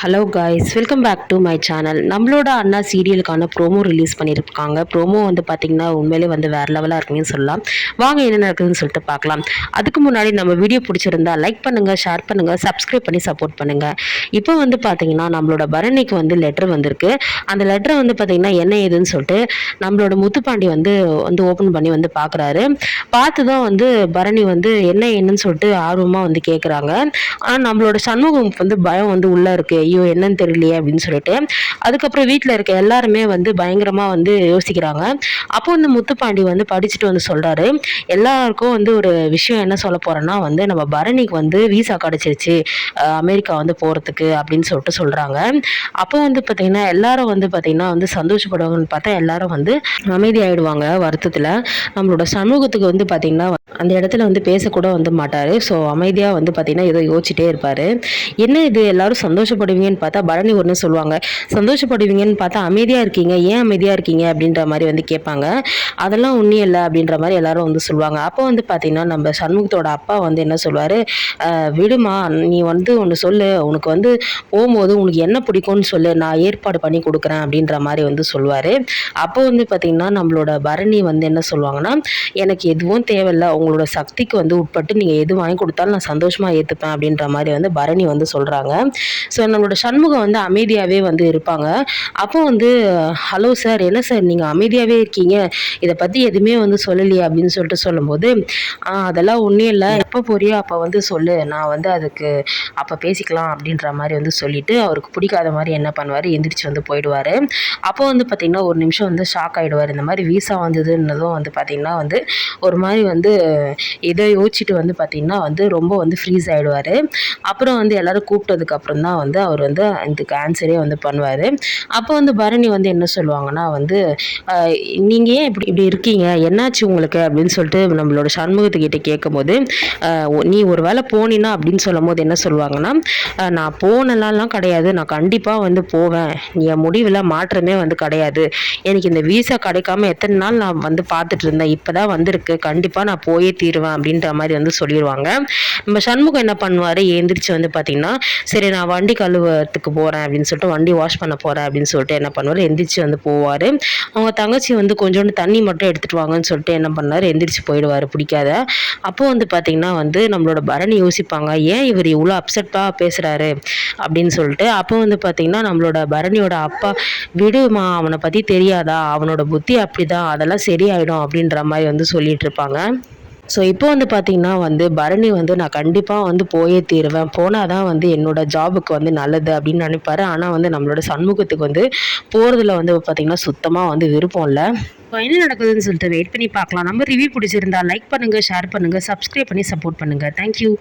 Hello guys welcome back to my channel நம்மளோட அண்ணா சீரியலுக்கான promo release பண்ணியிருக்காங்க ப்ரோமோ வந்து பார்த்திங்கன்னா உண்மையிலே வந்து வேறு லெவலாக இருக்குன்னு சொல்லலாம். வாங்க என்ன நடக்குதுன்னு சொல்லிட்டு பார்க்கலாம். அதுக்கு முன்னாடி நம்ம வீடியோ பிடிச்சிருந்தா லைக் பண்ணுங்கள் ஷேர் பண்ணுங்கள் சப்ஸ்கிரைப் பண்ணி சப்போர்ட் பண்ணுங்கள் இப்போ வந்து பார்த்திங்கன்னா நம்மளோட பரணிக்கு வந்து லெட்டர் வந்திருக்கு. அந்த லெட்டரை வந்து பார்த்திங்கன்னா என்ன ஏதுன்னு சொல்லிட்டு நம்மளோட முத்துப்பாண்டி வந்து வந்து ஓப்பன் பண்ணி வந்து பார்க்குறாரு பார்த்து தான் வந்து பரணி வந்து என்ன என்னன்னு சொல்லிட்டு ஆர்வமாக வந்து கேட்குறாங்க ஆனால் நம்மளோட சண்முகம் வந்து பயம் வந்து உள்ளே இருக்குது ஐயோ என்னன்னு தெரியலையே அப்படின்னு சொல்லிட்டு அதுக்கப்புறம் வீட்டில் இருக்க எல்லாருமே வந்து பயங்கரமாக வந்து யோசிக்கிறாங்க. அப்போ வந்து முத்துப்பாண்டி வந்து படிச்சுட்டு வந்து சொல்கிறாரு எல்லாருக்கும் வந்து ஒரு விஷயம் என்ன சொல்ல போகிறேன்னா வந்து நம்ம பரணிக்கு வந்து விசா கிடச்சிருச்சு அமெரிக்கா வந்து போகிறதுக்கு அப்படின்னு சொல்லிட்டு சொல்கிறாங்க அப்போ வந்து பார்த்திங்கன்னா எல்லாரும் வந்து பார்த்திங்கன்னா வந்து சந்தோஷப்படுவாங்கன்னு பார்த்தா எல்லாரும் வந்து அமைதியாகிடுவாங்க வருத்தத்தில். நம்மளோட சமூகத்துக்கு வந்து பார்த்திங்கன்னா அந்த இடத்துல வந்து பேசக்கூட வந்து மாட்டார். ஸோ அமைதியாக வந்து பார்த்திங்கன்னா ஏதோ யோசிச்சுட்டே இருப்பார். என்ன இது? எல்லாரும் சந்தோஷப்படுவீங்கன்னு பார்த்தா பரணி ஒன்று சொல்லுவாங்க. சந்தோஷப்படுவீங்கன்னு பார்த்தா அமைதியாக இருக்கீங்க. ஏன் அமைதியாக இருக்கீங்க? அப்படின்ற மாதிரி வந்து கேட்பாங்க. அதெல்லாம் ஒன்றும் இல்லை அப்படின்ற மாதிரி எல்லாரும் வந்து சொல்லுவாங்க. அப்போ வந்து பார்த்திங்கன்னா நம்ம சண்முகத்தோட அப்பா வந்து என்ன சொல்லுவார்? விடுமா நீ வந்து ஒன்று சொல்லு. உனக்கு வந்து போகும்போது உனக்கு என்ன பிடிக்கும்னு சொல்லு. நான் ஏற்பாடு பண்ணி கொடுக்குறேன். அப்படின்ற மாதிரி வந்து சொல்லுவார். அப்போ வந்து பார்த்திங்கன்னா நம்மளோட பரணி வந்து என்ன சொல்லுவாங்கன்னா எனக்கு எதுவும் தேவையில்லை. உங்களோட சக்திக்கு வந்து உட்பட்டு நீங்கள் எது வாங்கி கொடுத்தாலும் நான் சந்தோஷமாக ஏற்றுப்பேன் அப்படின்ற மாதிரி வந்து பரணி வந்து சொல்கிறாங்க ஸோ நம்மளோட சண்முகம் வந்து அமைதியாகவே வந்து இருப்பாங்க. அப்போ வந்து ஹலோ சார் என்ன சார் நீங்கள் அமைதியாகவே இருக்கீங்க. இதை பற்றி எதுவுமே வந்து சொல்லலையே அப்படின்னு சொல்லிட்டு சொல்லும்போது அதெல்லாம் ஒன்றும் இல்லை. எப்போ போறியோ அப்போ வந்து சொல்லு. நான் வந்து அதுக்கு அப்போ பேசிக்கலாம் அப்படின்ற மாதிரி வந்து சொல்லிவிட்டு அவருக்கு பிடிக்காத மாதிரி என்ன பண்ணுவார்? எந்திரிச்சு வந்து போயிடுவார். அப்போ வந்து பார்த்திங்கன்னா ஒரு நிமிஷம் வந்து ஷாக் ஆகிடுவார் இந்த மாதிரி வீசா வந்ததுன்னதும் வந்து பார்த்திங்கன்னா வந்து ஒரு மாதிரி வந்து இதை யோசிச்சுட்டு வந்து பார்த்திங்கன்னா வந்து ரொம்ப வந்து ஃப்ரீஸ் ஆகிடுவார் அப்புறம் வந்து எல்லோரும் கூப்பிட்டதுக்கப்புறம் தான் வந்து அவர் வந்து இதுக்கு ஆன்சரே வந்து பண்ணுவார். அப்போ வந்து பரணி வந்து என்ன சொல்லுவாங்கன்னா வந்து நீங்கள் ஏன் இப்படி இப்படி இருக்கீங்க? என்னாச்சு உங்களுக்கு? அப்படின்னு சொல்லிட்டு நம்மளோட சண்முகத்துக்கிட்ட கேட்கும்போது நீ ஒரு வேளை போனினா அப்படின்னு சொல்லும் போது என்ன சொல்லுவாங்கன்னா நான் போனலாம் கிடையாது. நான் கண்டிப்பாக வந்து போவேன். என் முடிவில் மாற்றமே வந்து கிடையாது. எனக்கு இந்த வீசா கிடைக்காம எத்தனை நாள் நான் வந்து பார்த்துட்டு இருந்தேன். இப்போ தான் வந்திருக்கு. கண்டிப்பாக நான் போய் தீருவேன் அப்படின்ற மாதிரி வந்து சொல்லிடுவாங்க நம்ம சண்முகம் என்ன பண்ணுவார்? ஏந்திரிச்சு வந்து பார்த்திங்கன்னா சரி நான் வண்டி கழுவுறதுக்கு போகிறேன் அப்படின்னு சொல்லிட்டு வண்டி வாஷ் பண்ண போகிறேன் அப்படின்னு சொல்லிட்டு என்ன பண்ணுவார்? எந்திரிச்சு வந்து போவார். அவங்க தங்கச்சி வந்து கொஞ்சோண்டு தண்ணி மட்டும் எடுத்துகிட்டு வாங்கன்னு சொல்லிட்டு என்ன பண்ணார்? எந்திரிச்சு போயிடுவார் பிடிக்காத. அப்போ வந்து பார்த்திங்கன்னா வந்து நம்மளோட பரணி யோசிப்பாங்க ஏன் இவர் இவ்வளோ அப்செட்டாக பேசுகிறாரு அப்படின்னு சொல்லிட்டு அப்போ வந்து பார்த்திங்கன்னா நம்மளோட பரணியோட அப்பா விடுமா அவனை பற்றி தெரியாதா? அவனோட புத்தி அப்படிதான் அதெல்லாம் சரியாயிடும் அப்படின்ற மாதிரி வந்து சொல்லிட்டு இருப்பாங்க. ஸோ இப்போ வந்து பார்த்திங்கன்னா வந்து பரணி வந்து நான் கண்டிப்பாக வந்து போயே தீருவேன். போனால் தான் வந்து என்னோடய ஜாபுக்கு வந்து நல்லது அப்படின்னு நினைப்பாரு. ஆனால் வந்து நம்மளோட சண்முகத்துக்கு வந்து போகிறதுல வந்து பார்த்திங்கன்னா சுத்தமாக வந்து விருப்பம் இல்லை. இப்போ என்ன நடக்குதுன்னு சொல்லிட்டு வெயிட் பண்ணி பார்க்கலாம். நம்ம ரிவ்யூ பிடிச்சிருந்தா லைக் பண்ணுங்கள் ஷேர் பண்ணுங்கள் சப்ஸ்கிரைப் பண்ணி சப்போர்ட் பண்ணுங்கள் தேங்க்யூ